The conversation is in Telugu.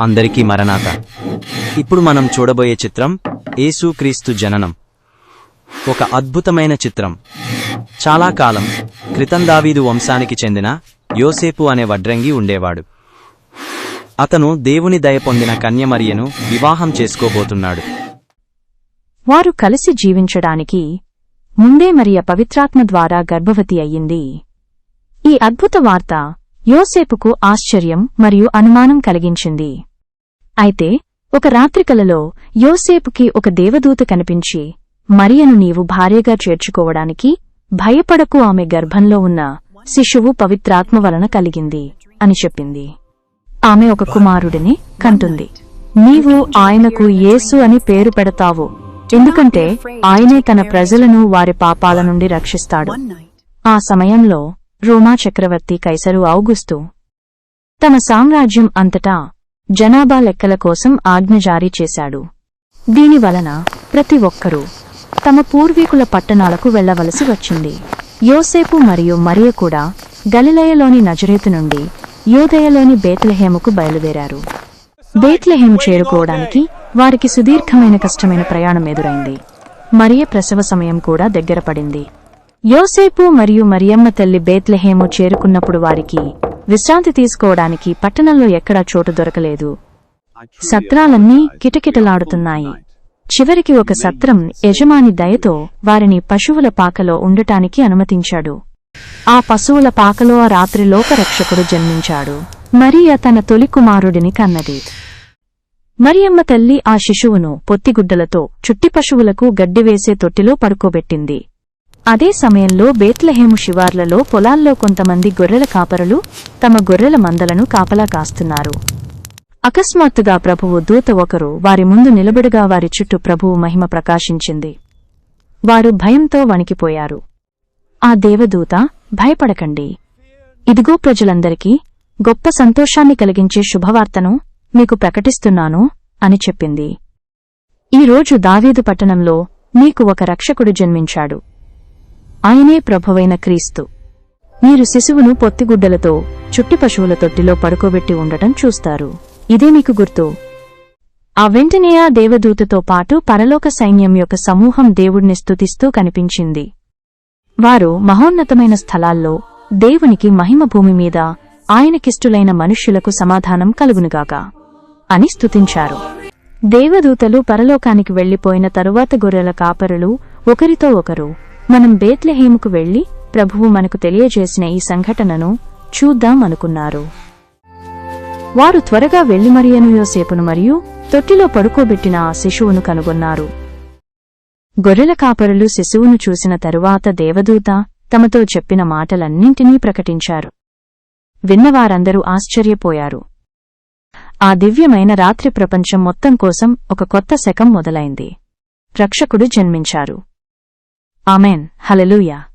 అందరికీ మరణాత. ఇప్పుడు మనం చూడబోయే చిత్రం ఏసుక్రీస్తు జననం. ఒక అద్భుతమైన చిత్రం. చాలా కాలం క్రితం దావీదు వంశానికి చెందిన యోసేపు అనే వడ్రంగి ఉండేవాడు. అతను దేవుని దయ పొందిన కన్యమరియను వివాహం చేసుకోబోతున్నాడు. వారు కలిసి జీవించడానికి ముందే మరియ పవిత్రాత్మ ద్వారా గర్భవతి అయ్యింది. ఈ అద్భుత వార్త యోసేపుకు ఆశ్చర్యం మరియు అనుమానం కలిగించింది. అయితే ఒక రాత్రికలలో యోసేపుకి ఒక దేవదూత కనిపించి మరియను నీవు భార్యగా చేర్చుకోవడానికి భయపడకు ఆమె గర్భంలో ఉన్న శిశువు పవిత్రాత్మ వలన కలిగింది అని చెప్పింది. ఆమె ఒక కుమారుడిని కంటుంది. నీవు ఆయనకు యేసు అని పేరు పెడతావు. ఎందుకంటే ఆయనే తన ప్రజలను వారి పాపాల నుండి రక్షిస్తాడు. ఆ సమయంలో రోమా చక్రవర్తి కైసరు ఔగుస్తు. తమ సామ్రాజ్యం అంతటా జనాభా లెక్కల కోసం ఆజ్ఞ జారీ చేశాడు. దీనివలన ప్రతి ఒక్కరూ తమ పూర్వీకుల పట్టణాలకు వెళ్ళవలసి వచ్చింది. యోసేపు మరియు మరియ కూడా గలిలయలోని నజరేతు నుండి యోదయలోని బేత్లహేముకు బయలుదేరారు. బేత్లహేం చేరుకోవడానికి వారికి సుదీర్ఘమైన కష్టమైన ప్రయాణం ఎదురైంది. మరియ ప్రసవ సమయం కూడా దగ్గర పడింది. యోసేపు మరియు మరియమ్మ తల్లి బేత్లెహేము చేరుకున్నప్పుడు వారికి విశ్రాంతి తీసుకోవడానికి పట్టణంలో ఎక్కడా చోటు దొరకలేదు. సత్రాలన్నీ కిటకిటలాడుతున్నాయి. చివరికి ఒక సత్రం యజమాని దయతో వారిని పశువుల పాకలో ఉండటానికి అనుమతించాడు. ఆ పశువుల పాకలో ఆ రాత్రి లోకరక్షకుడు జన్మించాడు. మరియ తన తొలి కుమారుడిని కన్నది. మరియమ్మ తల్లి ఆ శిశువును పొత్తిగుడ్డలతో చుట్టి పశువులకు గడ్డివేసే తొట్టిలో పడుకోబెట్టింది. అదే సమయంలో బేత్లహేము శివార్లలో పొలాల్లో కొంతమంది గొర్రెల కాపరులు తమ గొర్రెల మందలను కాపలా కాస్తున్నారు. అకస్మాత్తుగా ప్రభువు దూత ఒకరు వారి ముందు నిలబడుగా వారి చుట్టూ ప్రభువు మహిమ ప్రకాశించింది. వారు భయంతో వణికిపోయారు. ఆ దేవదూత భయపడకండి. ఇదిగో ప్రజలందరికీ గొప్ప సంతోషాన్ని కలిగించే శుభవార్తను మీకు ప్రకటిస్తున్నాను అని చెప్పింది. ఈరోజు దావీదు పట్టణంలో మీకు ఒక రక్షకుడు జన్మించాడు. ఆయనే ప్రభువైన క్రీస్తు. మీరు శిశువును పొత్తిగుడ్డలతో చుట్టి పశువుల తొట్టిలో పడుకోబెట్టి ఉండటం చూస్తారు. ఇదే మీకు గుర్తు. ఆ వెంటనే ఆ దేవదూతతో పాటు పరలోక సైన్యం యొక్క సమూహం దేవుడిని స్తుతిస్తూ కనిపించింది. వారు మహోన్నతమైన స్థలాల్లో దేవునికి మహిమ భూమి మీద ఆయనకిష్టులైన మనుష్యులకు సమాధానం కలుగునుగాక అని స్తుతించారు. దేవదూతలు పరలోకానికి వెళ్ళిపోయిన తరువాత గొర్రెల కాపరులు ఒకరితో ఒకరు మనం బేత్లెహేముకు వెళ్ళి ప్రభువు మనకు తెలియజేసిన ఈ సంఘటనను చూద్దాం అనుకున్నారు. వారు త్వరగా వెళ్ళి మరియను యోసేపును మరియు తొట్టిలో పడుకోబెట్టిన ఆ శిశువును కనుగొన్నారు. గొర్రెల కాపరులు శిశువును చూసిన తరువాత దేవదూత తమతో చెప్పిన మాటలన్నింటినీ ప్రకటించారు. విన్నవారందరూ ఆశ్చర్యపోయారు. ఆ దివ్యమైన రాత్రి ప్రపంచం మొత్తం కోసం ఒక కొత్త శకం మొదలైంది. రక్షకుడు జన్మించారు. Amen. Hallelujah.